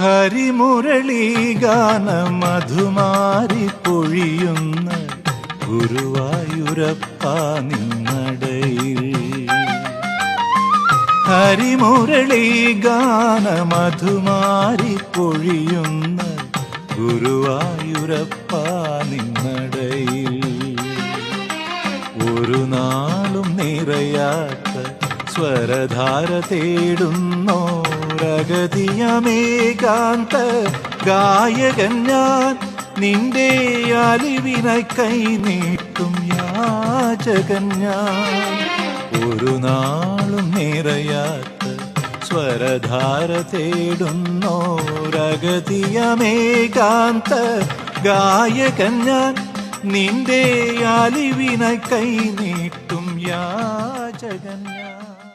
ഹരിമുരളീഗാന മധുമാരി പൊഴിയുന്ന ഗുരുവായൂരപ്പ നിന്നടയിൽ. ഹരിമുരളീഗാന മധുമാരി പൊഴിയുന്ന ഗുരുവായൂരപ്പ നിന്നടയിൽ. ഒരു നാളും നിറയാത്ത സ്വരധാര തേടുന്നോരഗതിയമേകാന്ത ഗായകൻ ഞാൻ. നിന്റെ അലിവിനായി കൈ നീട്ടും യാചകൻ ഞാൻ. ഒരു നാളും നിറയാത്ത സ്വരധാര തേടുന്നോരഗതിയമേകാന്ത ഗായകൻ ഞാൻ. നിന്റെ അലിവിനായി കൈ നീട്ടും യാചകൻ ഞാൻ.